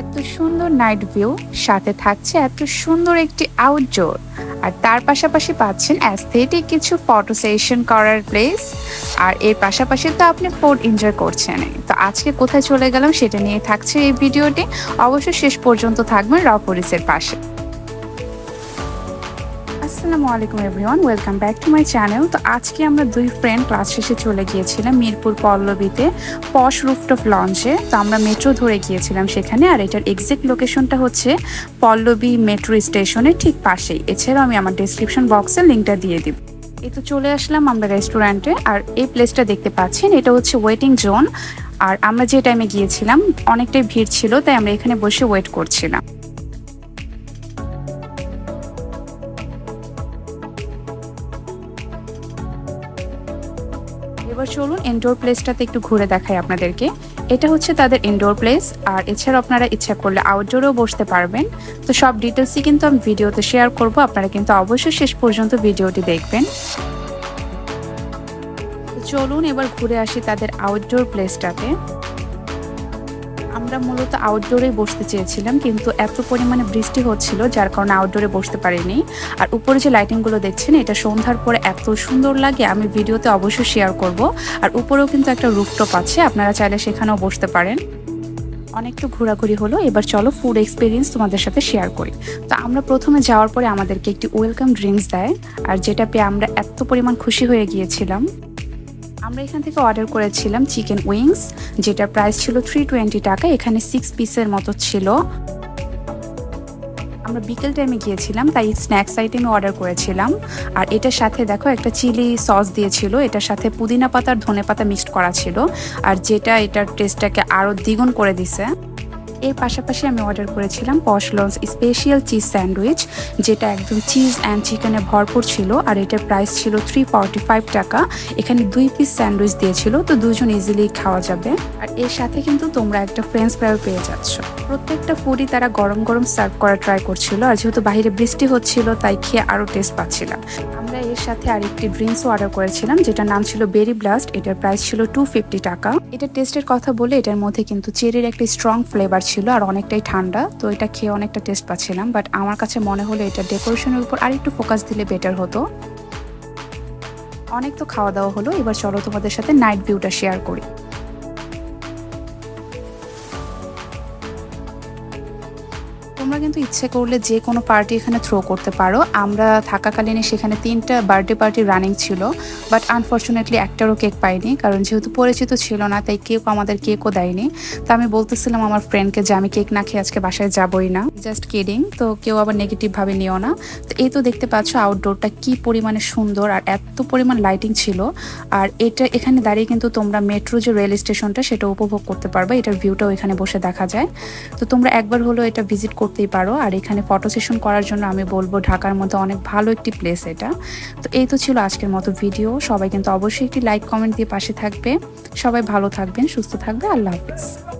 এত সুন্দর night view সাথে থাকছে এত সুন্দর একটি আউটডোর আর তার পাশাপাশি পাচ্ছেন অ্যাস্থেটিক কিছু ফটো সেশন করার প্লেস আর এর পাশাপাশি তো আপনি ফুড এনজয় করছেন। তো আজকে কোথায় চলে গেলাম সেটা নিয়ে থাকছে এই ভিডিওটি অবশ্যই শেষ পর্যন্ত থাকবেন রপরিসের পাশে। আসসালামু আলাইকুম everyone, welcome back to my channel. তো আজকে আমরা দুই ফ্রেন্ড ক্লাস শেষে চলে গিয়েছিলাম মিরপুর পল্লবীতে পশ রুফটপ লঞ্চে। তো আমরা মেট্রো ধরে গিয়েছিলাম সেখানে আর এটার এক্সাক্ট লোকেশনটা হচ্ছে পল্লবী মেট্রো স্টেশনের ঠিক পাশেই। এছাড়াও আমি আমার ডিসক্রিপশন বক্সে লিঙ্কটা দিয়ে দিব। এই তো চলে আসলাম আমরা রেস্টুরেন্টে আর এই প্লেসটা দেখতে পাচ্ছেন, এটা হচ্ছে ওয়েটিং জোন আর আমরা যে টাইমে গিয়েছিলাম, অনেকটাই ভিড় ছিল, তাই আমরা এখানে বসে ওয়েট করছিলাম। এবার চলুন ইনডোর প্লেসটাতে একটু ঘুরে দেখাই আপনাদেরকে। এটা হচ্ছে তাদের ইনডোর প্লেস আর এছাড়া আপনারা ইচ্ছা করলে আউটডোরেও বসতে পারবেন। তো সব ডিটেলসই কিন্তু আমি ভিডিওতে শেয়ার করব, আপনারা কিন্তু অবশ্যই শেষ পর্যন্ত ভিডিওটি দেখবেন। চলুন এবার ঘুরে আসি তাদের আউটডোর প্লেসটাতে আমরা মূলত আউটডোরে বসতে চেয়েছিলাম, কিন্তু এত পরিমাণে বৃষ্টি হচ্ছিল, যার কারণে আউটডোরে বসতে পারিনি। আর উপরে যে লাইটিংগুলো দেখছেন, এটা সন্ধ্যার পরে এত সুন্দর লাগে, আমি ভিডিওতে অবশ্যই শেয়ার করব। আর উপরেও কিন্তু একটা রুফটপ আছে, আপনারা চাইলে সেখানেও বসতে পারেন। অনেকটা ঘোরাঘুরি হলো, এবার চলো ফুড এক্সপিরিয়েন্স তোমাদের সাথে শেয়ার করি। তো আমরা প্রথমে যাওয়ার পরে আমাদেরকে একটি ওয়েলকাম ড্রিঙ্কস দেয়, আর যেটা পেয়ে আমরা এত পরিমাণ খুশি হয়ে গিয়েছিলাম। আমরা এখান থেকে অর্ডার করেছিলাম চিকেন উইংস যেটার প্রাইস ছিল থ্রি টোয়েন্টি টাকা, এখানে সিক্স পিসের মতো ছিল। আমরা বিকেল টাইমে গিয়েছিলাম, তাই স্ন্যাক্স আইটেমে অর্ডার করেছিলাম। আর এটার সাথে দেখো একটা চিলি সস দিয়েছিল, এটার সাথে পুদিনা পাতা আর ধনে পাতা মিক্সড করা ছিল। আর যেটা এটার টেস্টটাকে আরও দ্বিগুণ করে দিছে। এর পাশাপাশি আমি অর্ডার করেছিলাম posh launch special cheese sandwich যেটা একদম চিজ অ্যান্ড চিকেনে ভরপুর ছিল, আর এটার প্রাইস ছিল থ্রি ফর্টি ফাইভ টাকা। এখানে দুই পিস স্যান্ডউইচ দিয়েছিল, তো দুজন ইজিলি খাওয়া যাবে। আর এর সাথে কিন্তু তোমরা একটা ফ্রেঞ্চ ফ্রাইও পেয়ে যাচ্ছ। প্রত্যেকটা ফুডই তারা গরম গরম সার্ভ করা ট্রাই করছিল, আর যেহেতু বাইরে বৃষ্টি হচ্ছিল, তাই খেয়ে আরও টেস্ট পাচ্ছিলাম। আমরা এর সাথে আরেকটি ড্রিঙ্কসও অর্ডার করেছিলাম, যেটার নাম ছিল বেরি ব্লাস্ট এটার প্রাইস ছিল টু ফিফটি টাকা। এটা টেস্টের কথা বলে এটার মধ্যে কিন্তু চেরির একটা স্ট্রং ফ্লেভার ছিল আর অনেকটাই ঠান্ডা, তো এটা খেয়ে অনেকটা টেস্ট পাচ্ছিলাম। বাট আমার কাছে মনে হলো এটা ডেকোরেশনের উপর আর একটু ফোকাস দিলে বেটার হতো। অনেক তো খাওয়া দাওয়া হলো, এবার চলো তোমাদের সাথে নাইট ভিউটা শেয়ার করি। তোমরা কিন্তু ইচ্ছে করলে যে কোনো পার্টি এখানে থ্রো করতে পারো। আমরা থাকাকালীন সেখানে তিনটা বার্থডে পার্টি রানিং ছিল বাট আনফর্চুনেটলি একটারও কেক পাইনি, কারণ যেহেতু পরিচিত ছিল না, তাই কেক আমাদের কেকও দেয়নি। তা আমি বলতেছিলাম আমার ফ্রেন্ডকে যে আমি কেক না খেয়ে আজকে বাসায় যাবই না। জাস্ট কিডিং তো কেউ আবার নেগেটিভভাবে নিও না। তো এই তো দেখতে পাচ্ছ আউটডোরটা কি পরিমাণে সুন্দর আর এত পরিমাণ লাইটিং ছিল। আর এটা এখানে দাঁড়িয়ে কিন্তু তোমরা মেট্রো যে রেল স্টেশনটা সেটা উপভোগ করতে পারবে। এটার ভিউটাও এখানে বসে দেখা যায়। তো তোমরা একবার হলো এটা ভিজিট করতেই পারো। আর এখানে ফটো সেশন করার জন্য আমি বলব ঢাকার মধ্যে অনেক ভালো একটি প্লেস এটা। তো এই তো ছিল আজকের মতো ভিডিও সবাই কিন্তু অবশ্যই একটি লাইক কমেন্ট দিয়ে পাশে থাকবে। সবাই ভালো থাকবেন, সুস্থ থাকবে। আল্লাহ হাফিজ।